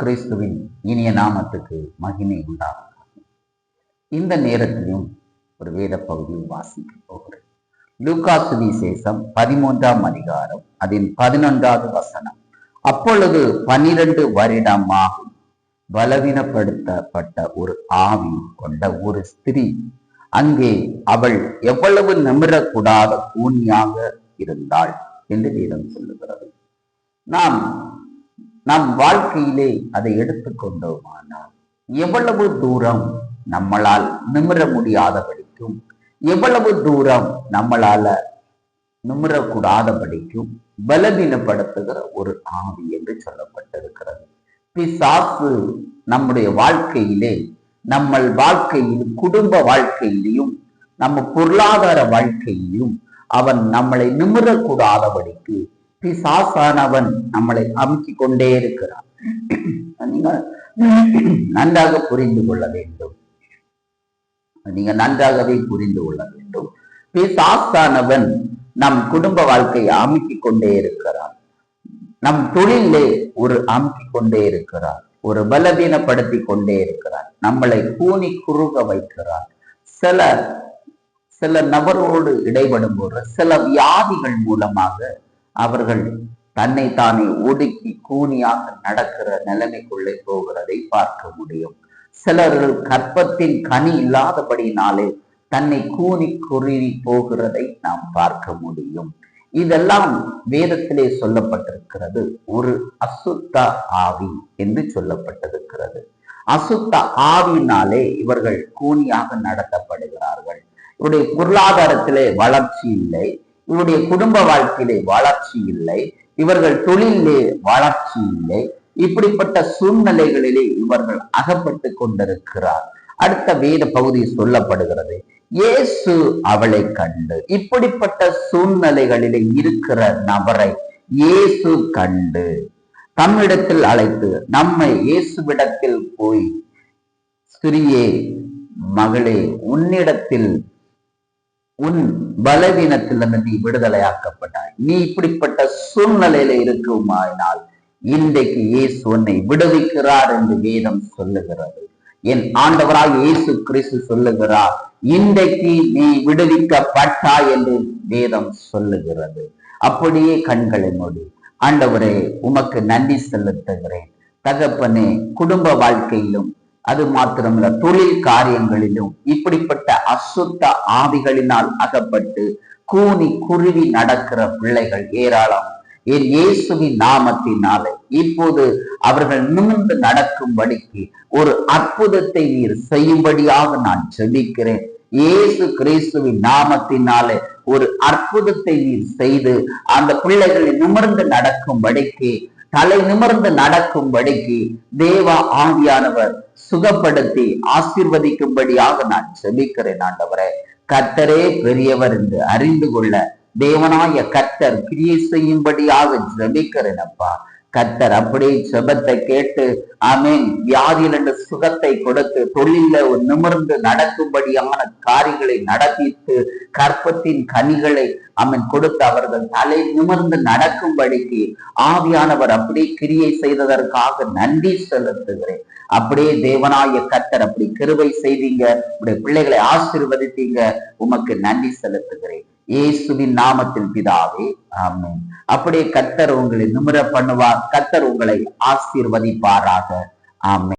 கிறிஸ்துவின் இனிய நாமத்துக்கு மகிமை உண்டாகும் இந்த நேரத்திலும் ஒரு வேத பகுதியை வாசிக்க போகிறேன். லூகாசு விசேஷம் பதிமூன்றாம் அதிகாரம் அதன் பதினொன்றாவது வசனம். அப்பொழுது பன்னிரண்டு வருடமாகும் பலவீனப்படுத்தப்பட்ட ஒரு ஆவி கொண்ட ஒரு ஸ்திரீ அங்கே அவள் எவ்வளவு நிமிரக்கூடாத கூனியாக இருந்தாள் என்று வேதம் சொல்லுகிறது. நாம் நம் வாழ்க்கையிலே அதை எடுத்துக்கொண்டோமானால் எவ்வளவு தூரம் நம்மளால் நிமிர முடியாதபடிக்கும் எவ்வளவு தூரம் நம்மளால நிமிரக்கூடாதபடிக்கும் பலவீனப்படுத்துகிற ஒரு ஆவி என்று சொல்லப்பட்டிருக்கிறது. பிசாசு நம்முடைய வாழ்க்கையிலே நம்ம வாழ்க்கையில் குடும்ப வாழ்க்கையிலையும் நம்ம பொருளாதார வாழ்க்கையிலும் அவன் நம்மளை நிமிரக்கூடாதபடிக்கு பிசாசானவன் நம்மளை அமுக்கிக் கொண்டே இருக்கிறான். நீங்க நன்றாக புரிந்து கொள்ள வேண்டும். நீங்க நன்றாகவே புரிந்து கொள்ள வேண்டும். பிசாசானவன் நம் குடும்ப வாழ்க்கையை அமுக்கிக் கொண்டே இருக்கிறான். நம் தொழிலே ஒரு அமுக்கிக் கொண்டே இருக்கிறான். ஒரு பலவீனப்படுத்தி கொண்டே இருக்கிறார் நம்மளை கூனி குறுக வைக்கிறார் சில சில நபரோடு இடைபடும் போது சில வியாதிகள் மூலமாக அவர்கள் தன்னை தானே ஒடுக்கி கூனியாக நடக்கிற நிலைமைக்குள்ளே போகிறதை பார்க்க முடியும். சிலர்கள் கற்பத்தின் கனி இல்லாதபடினாலே தன்னை கூனி குறுகி போகிறதை நாம் பார்க்க முடியும். இதெல்லாம் வேதத்திலே சொல்லப்பட்டிருக்கிறது. ஒரு அசுத்த ஆவி என்று சொல்லப்பட்டிருக்கிறது. அசுத்த ஆவினாலே இவர்கள் கூனியாக நடத்தப்படுகிறார்கள். இவருடைய பொருளாதாரத்திலே வளர்ச்சி இல்லை. இவருடைய குடும்ப வாழ்க்கையிலே வளர்ச்சி இல்லை இவர்கள் தொழிலே வளர்ச்சி இல்லை இப்படிப்பட்ட சூழ்நிலைகளிலே இவர்கள் அகப்பட்டு கொண்டிருக்கிறார். அடுத்த வேத பகுதி சொல்லப்படுகிறது. இயேசு அவளை கண்டு இப்படிப்பட்ட சூழ்நிலைகளிலே இருக்கிற நபரை இயேசு கண்டு தம்மிடத்தில் அழைத்து நம்மை இயேசுவிடத்தில் போய் சிறியே மகளே உன்னிடத்தில் உன் பலவீனத்திலிருந்து நீ விடுதலையாக்கப்பட்டாய். நீ இப்படிப்பட்ட சூழ்நிலையில இருக்குமாயினால் இன்றைக்கு இயேசு உன்னை விடுவிக்கிறார் என்று வேதம் சொல்லுகிறது. என் ஆண்டவராக இயேசு கிறிஸ்து சொல்லுகிறார் இன்றைக்கு நீ விடுவிக்கப்பட்டாய் என்று வேதம் சொல்லுகிறது. அப்படியே கண்களை மூடி. ஆண்டவரே உமக்கு நன்றி செலுத்துகிறேன். தகப்பனே குடும்ப வாழ்க்கையிலும் அது மாத்திரமல்ல தொழில் காரியங்களிலும் இப்படிப்பட்ட அசுத்த ஆவிகளினால் அகப்பட்டு கூனி குருவி நடக்கிற பிள்ளைகள் ஏராளம். என் இயேசுவின் நாமத்தினாலே இப்போது அவர்கள் நிமிர்ந்து நடக்கும்படிக்கு ஒரு அற்புதத்தை நீர் செய்யும்படியாக நான் செபிக்கிறேன் இயேசு கிறிஸ்துவின் நாமத்தினாலே ஒரு அற்புதத்தை நீர் செய்து அந்த பிள்ளைகளை நிமிர்ந்து நடக்கும்படிக்கு தலை நிமிர்ந்து நடக்கும்படிக்கு தேவ ஆவியானவர் சுகப்படுத்தி ஆசிர்வதிக்கும்படியாக நான் செபிக்கிறேன் ஆண்டவரே. கர்த்தரே பெரியவர் என்று அறிந்து கொள்ள தேவனாய கர்த்தர் கிரியை செய்யும்படியாக ஜெபிக்கிறேன் அப்பா. கத்தர் அப்படி ஜெபத்தை கேட்டு ஆமீன். வியாதியில் என்ற சுகத்தை கொடுத்து தொழில ஒரு நிமிர்ந்து நடக்கும்படியான காரியங்களை நடத்தித்து கற்பத்தின் கனிகளை அவன் கொடுத்து அவர்கள் தலை நிமிர்ந்து நடக்கும்படிக்கு ஆவியானவர் அப்படியே கிரியை செய்ததற்காக நன்றி செலுத்துகிறேன். அப்படியே தேவனாய கத்தர் அப்படி கிருவை செய்தீங்க. உடைய பிள்ளைகளை ஆசிர்வதித்தீங்க. உமக்கு நன்றி செலுத்துகிறேன். இயேசுவின் நாமத்தில் பிதாவே ஆமீன். அப்படியே கத்தர் உங்களை நிமிர பண்ணுவார். கத்தர் உங்களை ஆசீர்வதிப்பாராக. ஆமை